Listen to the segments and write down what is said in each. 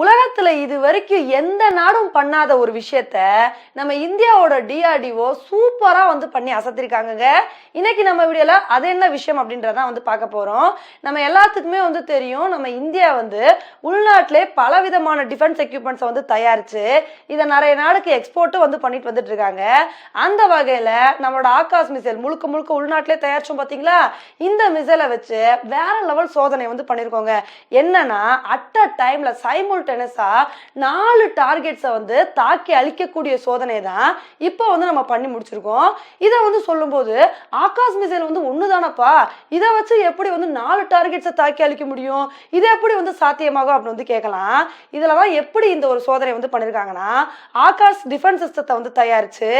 உலகத்துல இது வரைக்கும் எந்த நாடும் பண்ணாத ஒரு விஷயத்த நம்ம இந்தியாவோட டிஆர்டிஓ சூப்பரா வந்து பண்ணி அசத்திருக்காங்கங்க. இன்னைக்கு நம்ம வீடியோல அது என்ன விஷயம் அப்படின்றதான் வந்து பார்க்க போறோம். நம்ம எல்லாத்துக்குமே வந்து தெரியும் நம்ம இந்தியா வந்து உள்நாட்டிலே பல விதமான டிஃபென்ஸ் எக்யூப்மெண்ட்ஸை வந்து தயாரிச்சு இதை நிறைய நாடுக்கு எக்ஸ்போர்ட்டும் வந்து பண்ணிட்டு வந்துட்டு இருக்காங்க. அந்த வகையில நம்மளோட ஆகாஷ் மிசைல் முழுக்க முழுக்க உள்நாட்டிலே தயாரிச்சோம் பாத்தீங்களா? இந்த மிசைலை வச்சு வேற லெவல் சோதனை வந்து பண்ணிருக்கோங்க. என்னன்னா அட் அ டைம்ல சைமுல்டேனஸா நாலு டார்கெட்ஸை வந்து தாக்கி அழிக்கக்கூடிய சோதனை தான் இப்போ வந்து நம்ம பண்ணி முடிச்சிருக்கோம். இதை வந்து சொல்லும்போது ஆகாஷ் மிசைல் வந்து ஒண்ணுதானப்பா? இதை வச்சு எப்படி வந்து நாலு டார்கெட்ஸை தாக்கி அழிக்க முடியும்? இது எப்படி வந்து சாத்தியமாகும் அப்படின்னு வந்து கேட்கலாம். இதுல தான் எப்படி இந்த ஒரு சோதனை வந்து பண்ணியிருக்காங்கன்னா ஆகாஷ் டிஃபென்ஸ் சிஸ்டத்தை வந்து தயாரிச்சு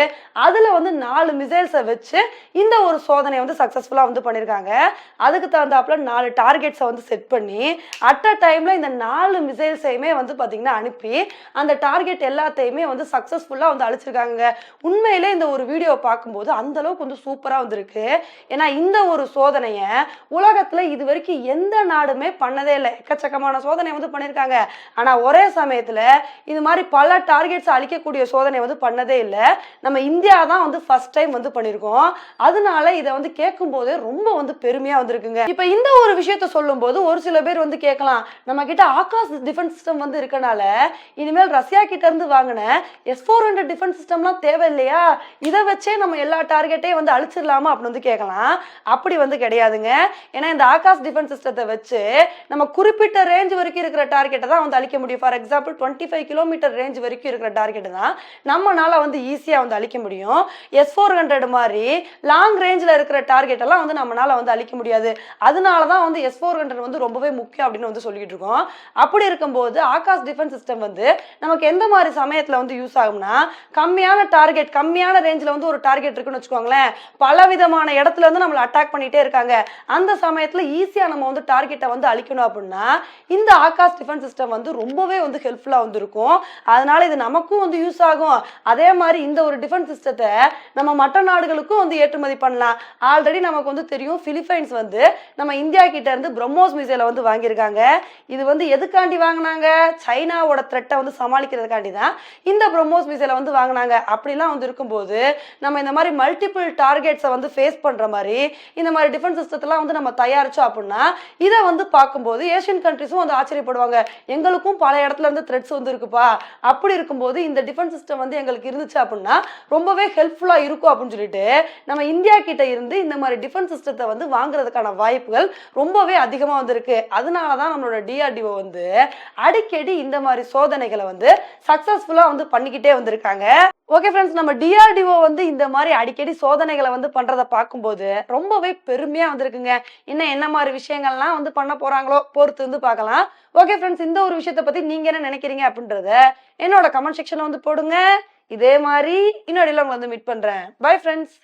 அதுல வந்து நாலு மிசைல்ஸை வச்சு இந்த ஒரு சோதனையை வந்து சக்ஸஸ்ஃபுல்லாக வந்து பண்ணிருக்காங்க. அதுக்கு தகுந்தாப்புல நாலு டார்கெட்ஸை வந்து செட் பண்ணி அட் அ டைம்ல இந்த நாலு மிசைல்ஸையுமே வந்து பார்த்தீங்கன்னா அனுப்பி அந்த டார்கெட் எல்லாத்தையுமே வந்து சக்ஸஸ்ஃபுல்லாக வந்து அழிச்சிருக்காங்க உண்மையிலே இந்த ஒரு வீடியோ பார்க்கும்போது அந்த அளவுக்கு வந்து சூப்பராக வந்திருக்கு. ஏன்னா இந்த ஒரு சோதனையை உலகத்தில் இது வரைக்கும் எந்த நாடுமே பண்ணதே இல்லை. எக்கச்சக்கமான சோதனை வந்து பண்ணியிருக்காங்க ஆனால் ஒரே சமயத்தில் இது மாதிரி பல டார்கெட்ஸ் அழிக்கக்கூடிய சோதனை வந்து பண்ணதே இல்லை. நம்ம இந்தியா தான் வந்து ஃபர்ஸ்ட் டைம் வந்து பண்ணியிருக்கோம் அதனால இதை வந்து கேட்கும் போதே ரொம்ப வந்து பெருமையாக வந்திருக்குங்க. இப்போ இந்த ஒரு விஷயத்த சொல்லும்போது ஒரு சில பேர் வந்து கேட்கலாம். நம்ம கிட்ட ஆகாஷ் டிஃபென்ஸ் சிஸ்டம் வந்து இருக்கனால இனிமேல் ரஷ்யா கிட்ட இருந்து வாங்கின எஸ் ஃபோர் ஹண்ட்ரட் டிஃபென்ஸ் சிஸ்டம்லாம் தேவை இல்லையா இதை வச்சே நம்ம எல்லா டார்கெட்டையும் வந்து அழிச்சிடலாமா அப்படின்னு வந்து கேட்கலாம். அப்படி வந்து கிடையாதுங்க. ஏன்னா இந்த ஆகாஷ் டிஃபென்ஸ் சிஸ்டத்தை வச்சு நம்ம குறிப்பிட்ட ரேஞ்ச் வரைக்கும் இருக்கிற டார்கெட்டை தான் வந்து அழிக்க முடியும். For example twenty five kilometre range வரைக்கும் இருக்கிற டார்கெட் தான் நம்மனால வந்து ஈஸியாக வந்து அழிக்க முடியும். எஸ் ஃபோர் ஹண்ட்ரட் மாதிரி லாங் ரேஞ்சில் இருக்கிற டார்கெட் எல்லாம் வந்து நம்மளால வந்து அழிக்க முடியாது. அதனால தான் வந்து எஸ் ஃபோர் ஹண்ட்ரட் வந்து ரொம்பவே முக்கியம் அப்படின்னு வந்து சொல்லிட்டு இருக்கோம். அப்படி இருக்கும்போது ஆகாஷ் டிஃபென்ஸ் சிஸ்டம் வந்து நமக்கு எந்த மாதிரி சமயத்தில் வந்து யூஸ் ஆகும்னா கம்மியான டார்கெட் கம்மியான ரேஞ்சில் வந்து ஒரு டார்கெட் இருக்குன்னு வச்சுக்கோங்களேன். பல விதமான இடத்துல வந்து நம்மளை அட்டாக் பண்ணிகிட்டே இருக்காங்க. அந்த சமயத்தில் ஈஸியாக நம்ம வந்து டார்கெட்டை வந்து அழிக்கணும் அப்படின்னா இந்த ஆகாஷ் டிஃபென்ஸ் சிஸ்டம் வந்து ரொம்பவே வந்து ஹெல்ப்ஃபுல்லாக வந்து இருக்கும் அதனால இது நமக்கும் வந்து யூஸ் ஆகும். அதே மாதிரி இந்த ஒரு டிஃபென்ஸ் சிஸ்டத்தை நம்ம மற்ற நாடுகளுக்கும் வந்து ஏற்றுமதி பண்ணலாம். ஆல்ரெடி நமக்கு வந்து தெரியும் பிலிப்பைன்ஸ் வந்து நம்ம இந்தியா கிட்ட இருந்து பிரம்மோஸ் மிசைலை வந்து வாங்கியிருக்காங்க. இது வந்து எதுக்காண்டி வாங்கினாங்க? சைனாவோட த்ரெட்டை வந்து சமாளிக்கிறதுக்காண்டி தான் இந்த பிரம்மோஸ் மிசைலை வந்து வாங்கினாங்க. அப்படிலாம் வந்து இருக்கும்போது நம்ம இந்த மாதிரி மல்டிபிள் டார்கெட்ஸை வந்து ஃபேஸ் பண்ணுற மாதிரி இந்த மாதிரி டிஃபென்ஸ் சிஸ்டத்தெல்லாம் வந்து நம்ம தயாரிச்சோம் அப்படின்னா இதை வந்து பார்க்கும்போது ஏஷியன் கண்ட்ரிஸும் வந்து ஆச்சரியப்படுவாங்க. எங்களுக்கும் பல இடத்துல இருந்து த்ரெட்ஸ் வந்து இருக்குப்பா. அப்படி இருக்கும்போது இந்த டிஃபென்ஸ் சிஸ்டம் வந்து எங்களுக்கு இருந்துச்சு அப்படின்னா ரொம்பவே ஹெல்ப்ஃபுல்லாக இருக்கும் அப்படின்னு சொல்லிட்டு நம்ம இந்தியா கிட்ட இருந்து இந்த மாதிரி டிஃபென்ஸ் சிஸ்டத்தை வந்து வாங்குறதுக்கான வாய்ப்புகள் ரொம்பவே அதிகமாக வந்திருக்கு. அதனால தான் நம்மளோட டிஆர்டிஓ வந்து அடிக்கடி இந்த மாதிரி சோதனைகளை வந்து சக்சஸ்ஃபுல்லா வந்து பண்ணிக்கிட்டே வந்திருக்காங்க. ஓகே ஃப்ரெண்ட்ஸ் நம்ம டிஆர்டிஓ வந்து இந்த மாதிரி அடிக்கடி சோதனைகளை வந்து பண்றதை பார்க்கும்போது ரொம்பவே பெருமையா வந்திருக்குங்க. இன்னும் என்ன மாதிரி விஷயங்கள்லாம் வந்து பண்ண போறாங்களோ பொறுத்து வந்து பார்க்கலாம். ஓகே ஃப்ரெண்ட்ஸ் இந்த ஒரு விஷயத்தை பத்தி நீங்க என்ன நினைக்கிறீங்க அப்படின்றத என்னோட கமெண்ட் செக்ஷன்ல வந்து போடுங்க. இதே மாதிரி இன்னொரு உங்களை வந்து மீட் பண்றேன். Bye friends